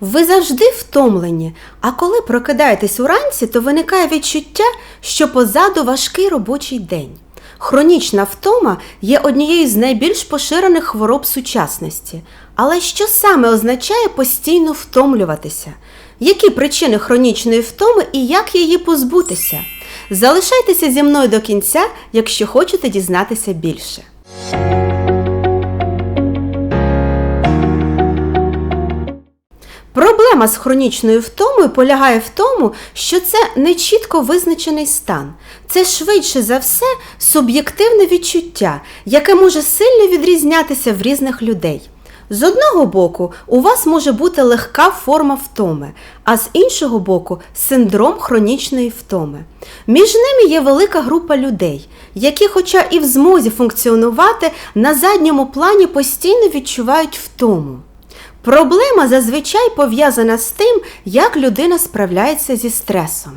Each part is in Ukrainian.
Ви завжди втомлені, а коли прокидаєтесь уранці, то виникає відчуття, що позаду важкий робочий день. Хронічна втома є однією з найбільш поширених хвороб сучасності. Але що саме означає постійно втомлюватися? Які причини хронічної втоми і як її позбутися? Залишайтеся зі мною до кінця, якщо хочете дізнатися більше. Проблема з хронічною втомою полягає в тому, що це не чітко визначений стан. Це швидше за все суб'єктивне відчуття, яке може сильно відрізнятися в різних людей. З одного боку, у вас може бути легка форма втоми, а з іншого боку синдром хронічної втоми. Між ними є велика група людей, які, хоча і в змозі функціонувати, на задньому плані постійно відчувають втому. Проблема зазвичай пов'язана з тим, як людина справляється зі стресом.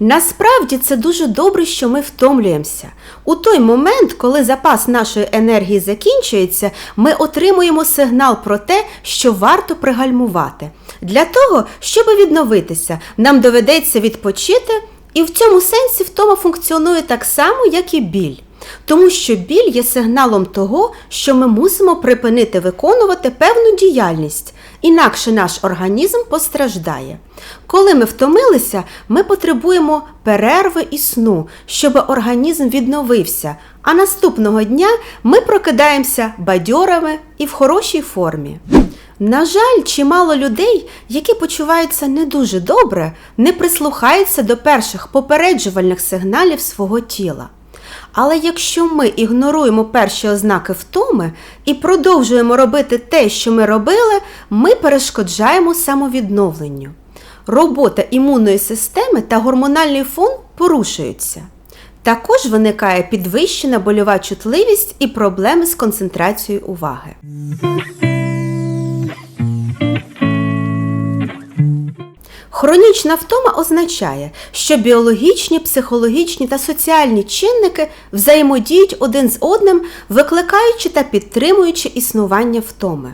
Насправді це дуже добре, що ми втомлюємося. У той момент, коли запас нашої енергії закінчується, ми отримуємо сигнал про те, що варто пригальмувати. Для того, щоб відновитися, нам доведеться відпочити, і в цьому сенсі втома функціонує так само, як і біль. Тому що біль є сигналом того, що ми мусимо припинити виконувати певну діяльність, інакше наш організм постраждає. Коли ми втомилися, ми потребуємо перерви і сну, щоб організм відновився, а наступного дня ми прокидаємося бадьорами і в хорошій формі. На жаль, чимало людей, які почуваються не дуже добре, не прислухаються до перших попереджувальних сигналів свого тіла. Але якщо ми ігноруємо перші ознаки втоми і продовжуємо робити те, що ми робили, ми перешкоджаємо самовідновленню. Робота імунної системи та гормональний фон порушуються. Також виникає підвищена больова чутливість і проблеми з концентрацією уваги. Хронічна втома означає, що біологічні, психологічні та соціальні чинники взаємодіють один з одним, викликаючи та підтримуючи існування втоми.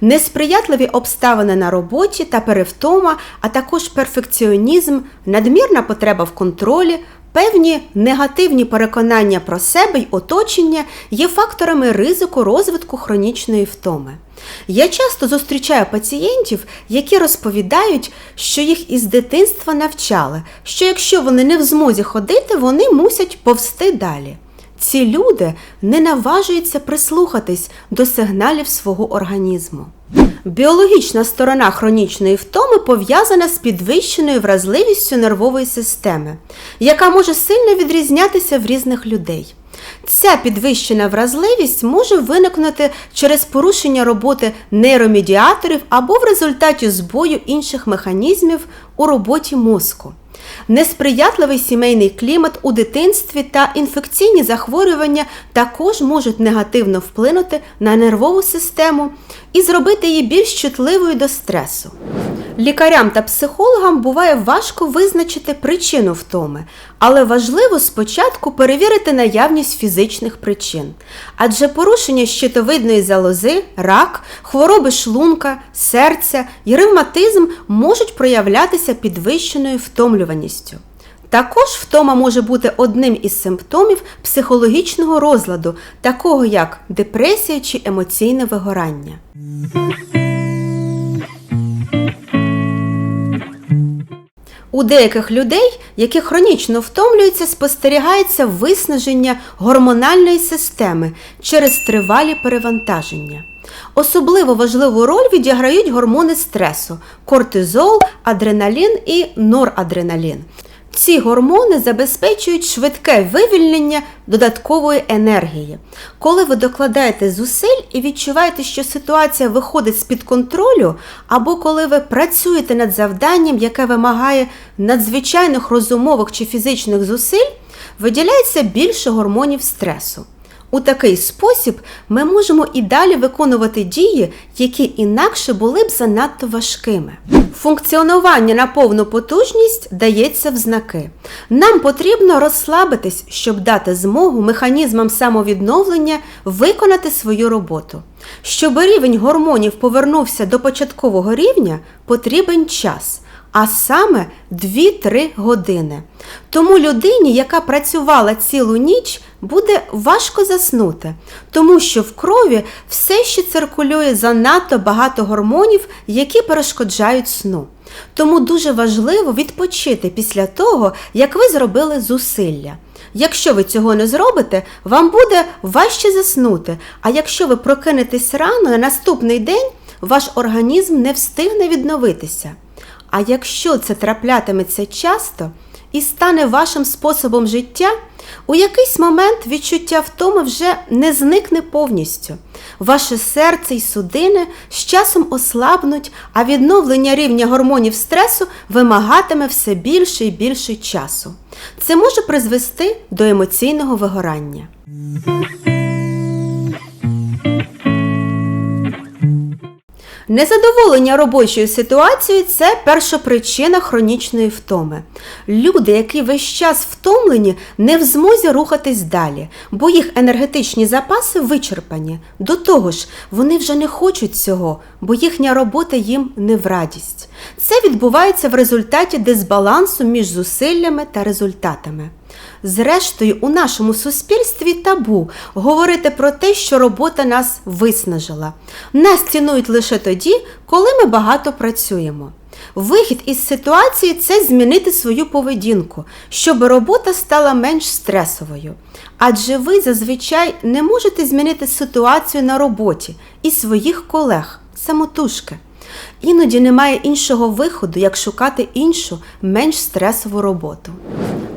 Несприятливі обставини на роботі та перевтома, а також перфекціонізм, надмірна потреба в контролі, певні негативні переконання про себе й оточення є факторами ризику розвитку хронічної втоми. Я часто зустрічаю пацієнтів, які розповідають, що їх із дитинства навчали, що якщо вони не в змозі ходити, вони мусять повсти далі. Ці люди не наважуються прислухатись до сигналів свого організму. Біологічна сторона хронічної втоми пов'язана з підвищеною вразливістю нервової системи, яка може сильно відрізнятися в різних людей. Ця підвищена вразливість може виникнути через порушення роботи нейромедіаторів або в результаті збою інших механізмів у роботі мозку. Несприятливий сімейний клімат у дитинстві та інфекційні захворювання також можуть негативно вплинути на нервову систему і зробити її більш чутливою до стресу. Лікарям та психологам буває важко визначити причину втоми, але важливо спочатку перевірити наявність фізичних причин. Адже порушення щитовидної залози, рак, хвороби шлунка, серця і ревматизм можуть проявлятися підвищеною втомлюваністю. Також втома може бути одним із симптомів психологічного розладу, такого як депресія чи емоційне вигорання. У деяких людей, які хронічно втомлюються, спостерігається виснаження гормональної системи через тривалі перевантаження. Особливо важливу роль відіграють гормони стресу кортизол, адреналін і норадреналін. Ці гормони забезпечують швидке вивільнення додаткової енергії. Коли ви докладаєте зусиль і відчуваєте, що ситуація виходить з-під контролю, або коли ви працюєте над завданням, яке вимагає надзвичайних розумових чи фізичних зусиль, виділяється більше гормонів стресу. У такий спосіб ми можемо і далі виконувати дії, які інакше були б занадто важкими. Функціонування на повну потужність дається в знаки. Нам потрібно розслабитись, щоб дати змогу механізмам самовідновлення виконати свою роботу. Щоб рівень гормонів повернувся до початкового рівня, потрібен час а саме 2-3 години. Тому людині, яка працювала цілу ніч, буде важко заснути, тому що в крові все ще циркулює занадто багато гормонів, які перешкоджають сну. Тому дуже важливо відпочити після того, як ви зробили зусилля. Якщо ви цього не зробите, вам буде важче заснути, а якщо ви прокинетесь рано на наступний день, ваш організм не встигне відновитися. А якщо це траплятиметься часто і стане вашим способом життя, у якийсь момент відчуття втоми вже не зникне повністю. Ваше серце і судини з часом ослабнуть, а відновлення рівня гормонів стресу вимагатиме все більше і більше часу. Це може призвести до емоційного вигорання. Незадоволення робочою ситуацією це перша причина хронічної втоми. Люди, які весь час втомлені, не в змозі рухатись далі, бо їх енергетичні запаси вичерпані. До того ж, вони вже не хочуть цього, бо їхня робота їм не в радість. Це відбувається в результаті дисбалансу між зусиллями та результатами. Зрештою, у нашому суспільстві табу говорити про те, що робота нас виснажила. Нас цінують лише тоді, коли ми багато працюємо. Вихід із ситуації це змінити свою поведінку, щоб робота стала менш стресовою. Адже ви зазвичай не можете змінити ситуацію на роботі і своїх колег самотужки. Іноді немає іншого виходу, як шукати іншу, менш стресову роботу.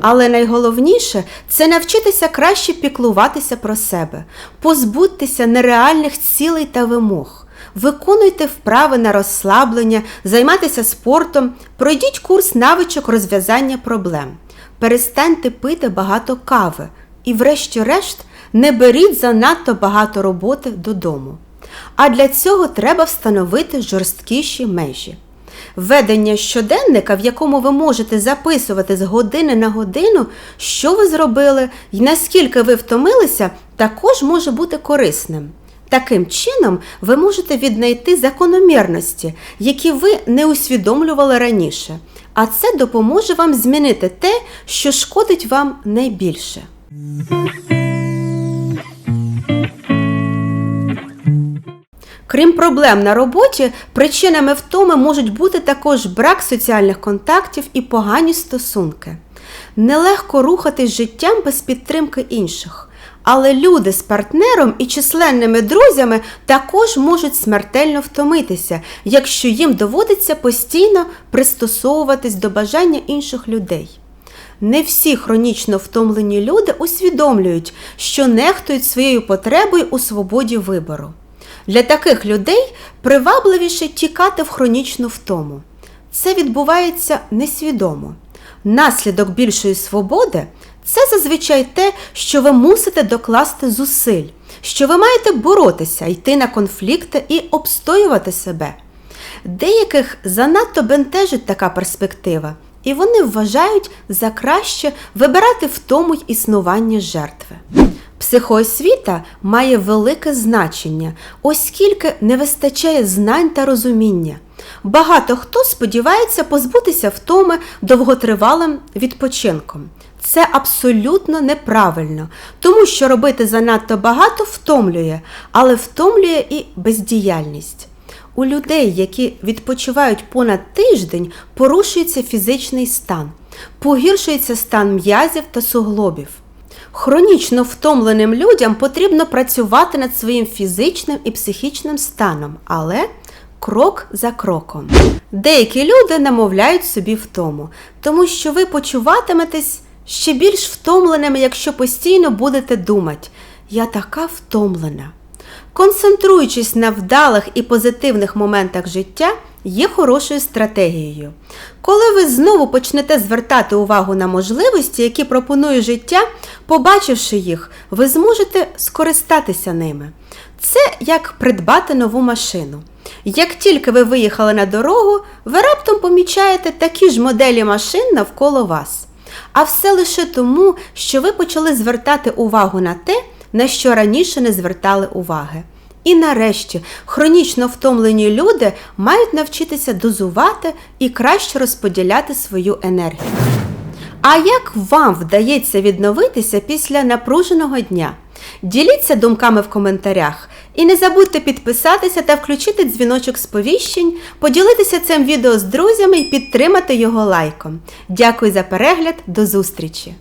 Але найголовніше це навчитися краще піклуватися про себе, позбутися нереальних цілей та вимог. Виконуйте вправи на розслаблення, займайтеся спортом, пройдіть курс навичок розв'язання проблем, перестаньте пити багато кави і, врешті-решт, не беріть занадто багато роботи додому. А для цього треба встановити жорсткіші межі. Ведення щоденника, в якому ви можете записувати з години на годину, що ви зробили і наскільки ви втомилися, також може бути корисним. Таким чином, ви можете віднайти закономірності, які ви не усвідомлювали раніше, а це допоможе вам змінити те, що шкодить вам найбільше. Крім проблем на роботі, причинами втоми можуть бути також брак соціальних контактів і погані стосунки. Нелегко рухатись життям без підтримки інших. Але люди з партнером і численними друзями також можуть смертельно втомитися, якщо їм доводиться постійно пристосовуватись до бажання інших людей. Не всі хронічно втомлені люди усвідомлюють, що нехтують своєю потребою у свободі вибору. Для таких людей привабливіше тікати в хронічну втому. Це відбувається несвідомо. Наслідок більшої свободи це зазвичай те, що ви мусите докласти зусиль, що ви маєте боротися, йти на конфлікти і обстоювати себе. Деяких занадто бентежить така перспектива, і вони вважають за краще вибирати втому й існування жертви. Психоосвіта має велике значення, оскільки не вистачає знань та розуміння. Багато хто сподівається позбутися втоми довготривалим відпочинком. Це абсолютно неправильно, тому що робити занадто багато втомлює, але втомлює і бездіяльність. У людей, які відпочивають понад тиждень, порушується фізичний стан, погіршується стан м'язів та суглобів. Хронічно втомленим людям потрібно працювати над своїм фізичним і психічним станом, але крок за кроком. Деякі люди намовляють собі втому, тому що ви почуватиметесь ще більш втомленими, якщо постійно будете думати, я така втомлена. Концентруючись на вдалих і позитивних моментах життя, є хорошою стратегією. Коли ви знову почнете звертати увагу на можливості, які пропонує життя, побачивши їх, ви зможете скористатися ними. Це як придбати нову машину. Як тільки ви виїхали на дорогу, ви раптом помічаєте такі ж моделі машин навколо вас. А все лише тому, що ви почали звертати увагу на те, на що раніше не звертали уваги. І нарешті хронічно втомлені люди мають навчитися дозувати і краще розподіляти свою енергію. А як вам вдається відновитися після напруженого дня? Діліться думками в коментарях. І не забудьте підписатися та включити дзвіночок сповіщень, поділитися цим відео з друзями і підтримати його лайком. Дякую за перегляд, до зустрічі!